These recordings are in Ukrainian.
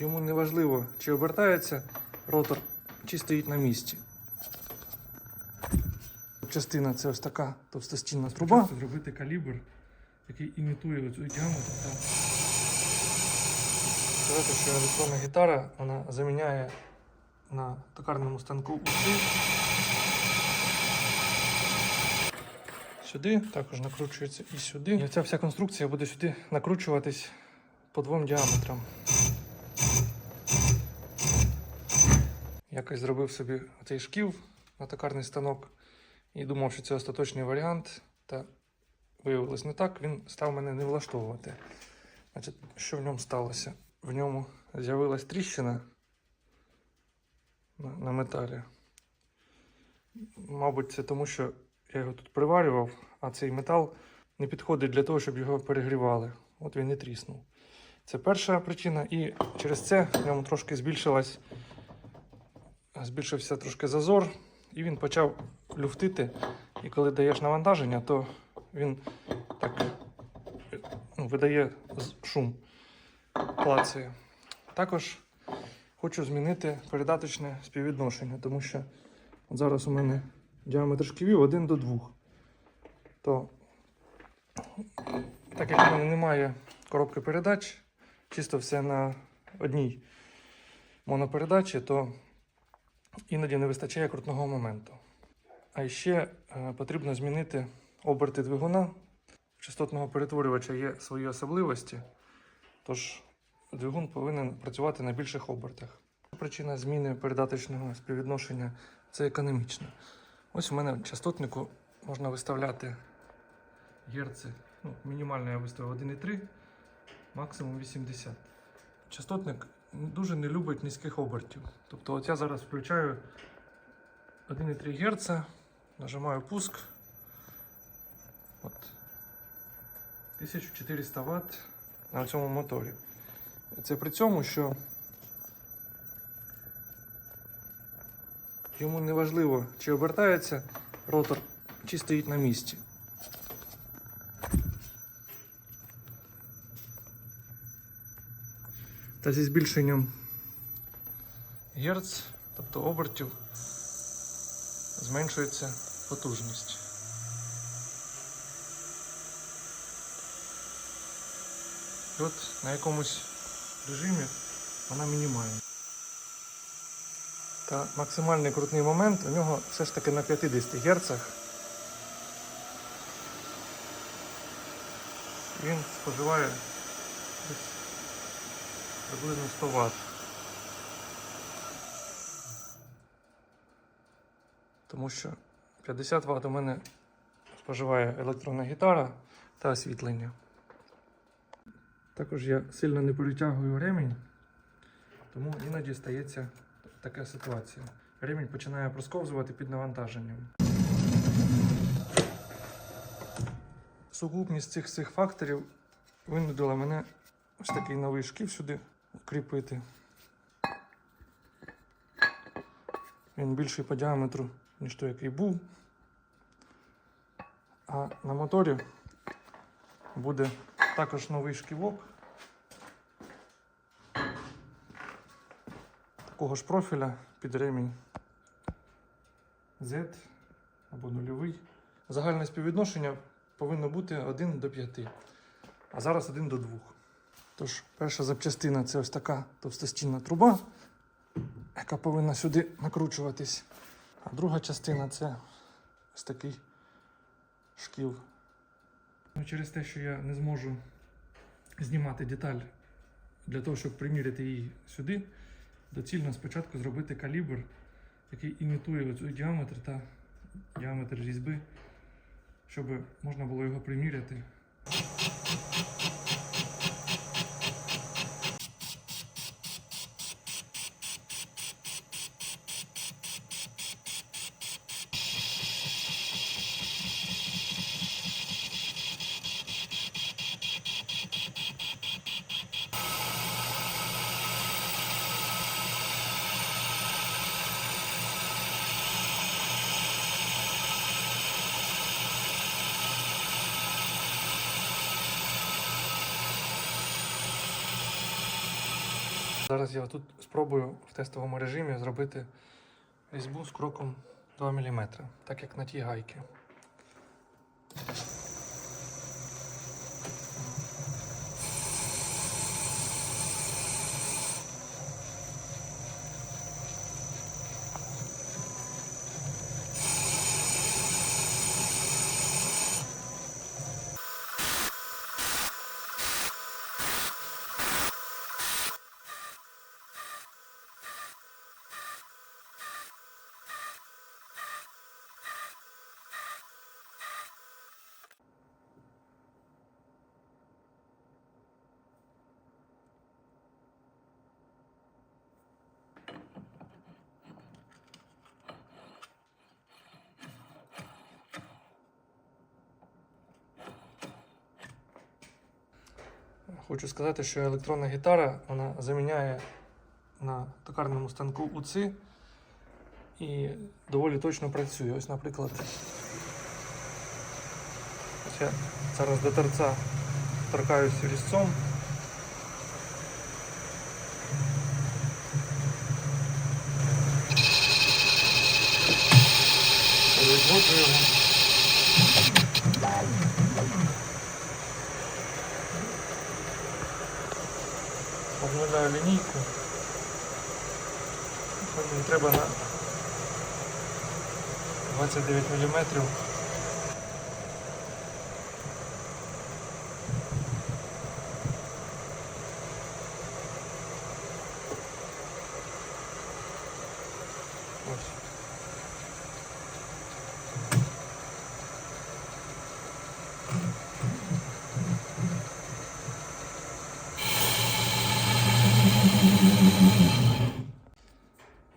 Йому не важливо, чи обертається ротор, чи стоїть на місці. Частина це ось така товстостінна труба. Зробити калібр, який імітує оцю діаметр. Сказати, що електронна гітара вона заміняє на токарному станку уси. Сюди також накручується і сюди. І ця вся конструкція буде сюди накручуватись по двом діаметрам. Якось зробив собі цей шків на токарний станок і думав, що це остаточний варіант. Та виявилось не так, він став мене не влаштовувати. Значить, що в ньому сталося? В ньому з'явилась тріщина на, на металі. Мабуть, це тому, що я його тут приварював, а цей метал не підходить для того, щоб його перегрівали. От він і тріснув. Це перша причина, і через це в ньому трошки збільшилась, збільшився трошки зазор, і він почав люфтити. І коли даєш навантаження, то він так ну, видає шум, клацає. Також хочу змінити передаточне співвідношення, тому що от зараз у мене діаметр шківів 1 до 2. То, так як у мене немає коробки передач, чисто все на одній монопередачі, то іноді не вистачає крутного моменту. А ще е, потрібно змінити оберти двигуна. Частотного перетворювача є свої особливості, тож двигун повинен працювати на більших обертах. Причина зміни передаточного співвідношення це економічна. Ось у мене в частотнику можна виставляти герци. Ну, мінімально я виставив 1,3, максимум 80. Частотник дуже не любить низьких обертів. Тобто, от я зараз включаю 1,3 Гц, нажимаю пуск. От. 1400 Вт на цьому моторі. Це при цьому, що йому не важливо, чи обертається ротор, чи стоїть на місці. Та зі збільшенням герц, тобто обертів, зменшується потужність. І от на якомусь режимі вона мінімальна. Та максимальний крутний момент у нього все ж таки на 50 Гц. Він споживає приблизно 100 Вт. Тому що 50 Вт у мене споживає електронна гітара та освітлення. Також я сильно не перетягую ремінь, тому іноді стається така ситуація. Ремінь починає просковзувати під навантаженням. Сукупність цих всіх факторів винудила мене ось такий новий шків сюди вкріпити. Він більший по діаметру, ніж той, який був. А на моторі буде також новий шківок. Такого ж профіля під ремінь Z або нульовий. Загальне співвідношення повинно бути 1 до 5, а зараз 1 до 2. Тож, перша запчастина це ось така товстостінна труба, яка повинна сюди накручуватись. А друга частина це ось такий шкіл. Ну, через те, що я не зможу знімати деталь для того, щоб приміряти її сюди, доцільно спочатку зробити калібр, який імітує оцю діаметр та діаметр різьби, щоб можна було його приміряти. Зараз я тут спробую в тестовому режимі зробити різьбу з кроком 2 мм, так як на тій гайці. Хочу сказати, що електронна гітара вона заміняє на токарному станку УЦИ і доволі точно працює. Ось, наприклад, ось я зараз до торця торкаюся різцом. Відводжу його. Обновляю лінійку. Треба на 29 мм. Ось.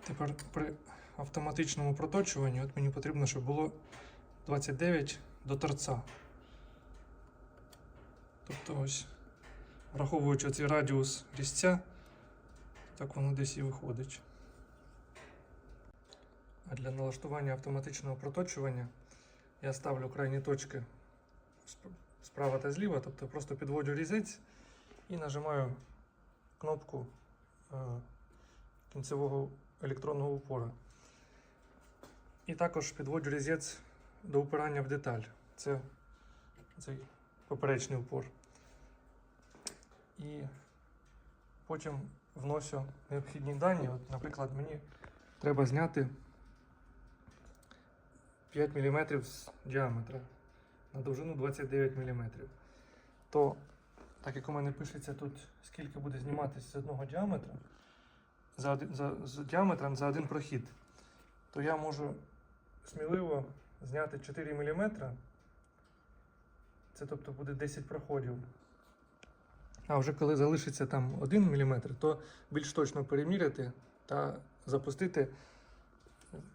Тепер при автоматичному проточуванні от мені потрібно, щоб було 29 до торця. Тобто ось, враховуючи цей радіус різця, так воно десь і виходить. А для налаштування автоматичного проточування я ставлю крайні точки справа та зліва, тобто просто підводжу різець і нажимаю кнопку е, кінцевого електронного упора. І також підводжу різець до упирання в деталь. Це цей поперечний упор. І потім вношу необхідні дані. От, наприклад, мені треба зняти 5 мм з діаметра на довжину 29 мм. То, так як у мене пишеться тут, скільки буде зніматися з одного діаметра, за, за, з діаметром за один прохід, то я можу сміливо зняти 4 мм. Це тобто буде 10 проходів. А вже коли залишиться там 1 мм, то більш точно переміряти та запустити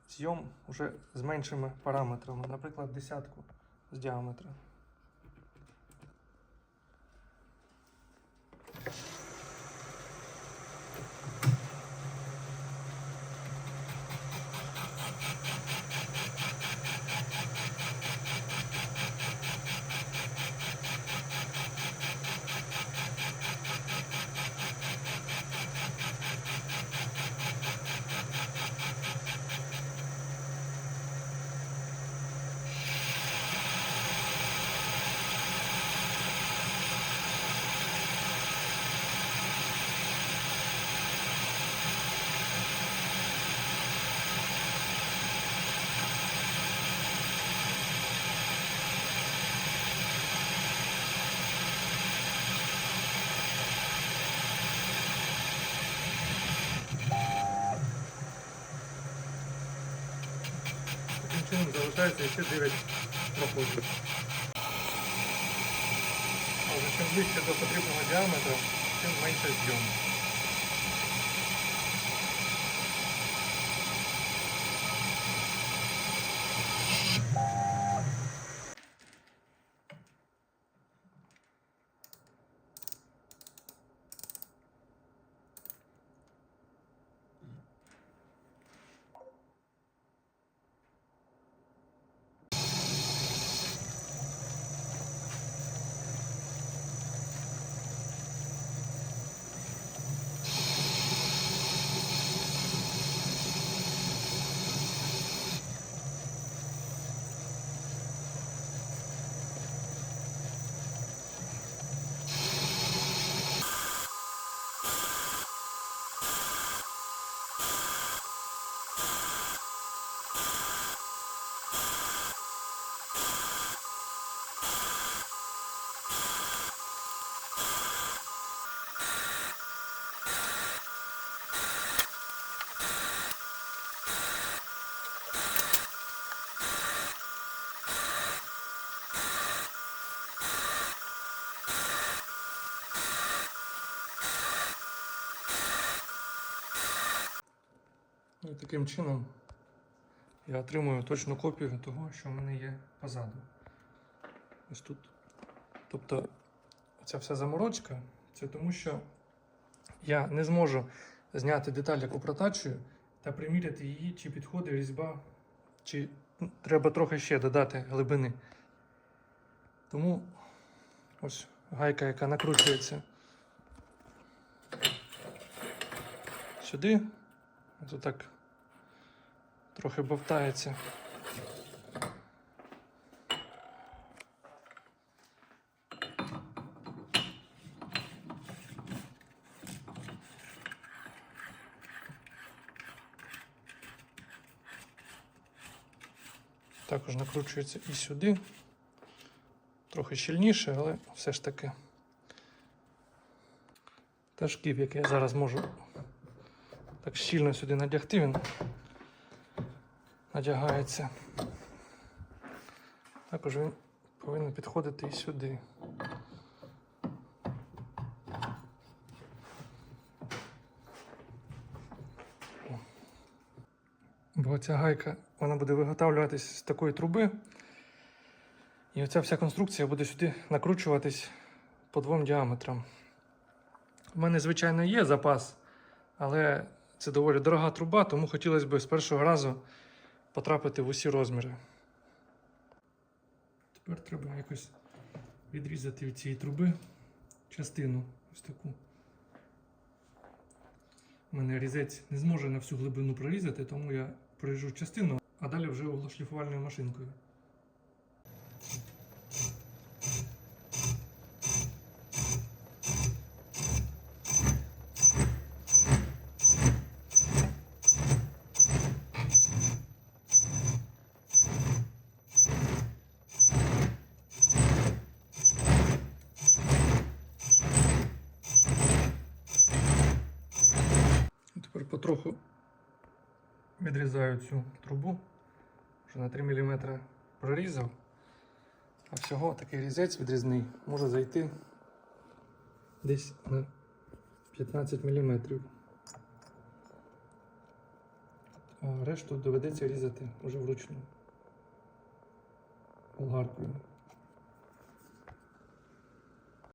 зйом вже з меншими параметрами, наприклад, десятку з діаметра. Таким чином ще 9 проходить. А вже чим ближче до потрібного діаметра, тим менше зйом. Таким чином я отримую точну копію того, що в мене є позаду. Ось тут. Тобто ця вся заморочка, це тому, що я не зможу зняти деталь, яку протачую, та приміряти її, чи підходить різьба, чи ну, треба трохи ще додати глибини. Тому ось гайка, яка накручується сюди, ось так трохи бовтається. Також накручується і сюди. Трохи щільніше, але все ж таки. Та шків, який я зараз можу так щільно сюди надягти, він надягається. Також він повинен підходити і сюди. Бо ця гайка вона буде виготовлюватись з такої труби. І оця вся конструкція буде сюди накручуватись по двом діаметрам. У мене, звичайно, є запас, але це доволі дорога труба, тому хотілося б з першого разу потрапити в усі розміри. Тепер треба якось відрізати від цієї труби частину ось таку. У мене різець не зможе на всю глибину прорізати, тому я проріжу частину, а далі вже углошліфувальною машинкою. І Тепер потроху відрізаю цю трубу, вже на 3 мм прорізав. А всього такий різець відрізний може зайти десь на 15 мм. А решту доведеться різати вже вручну болгаркою.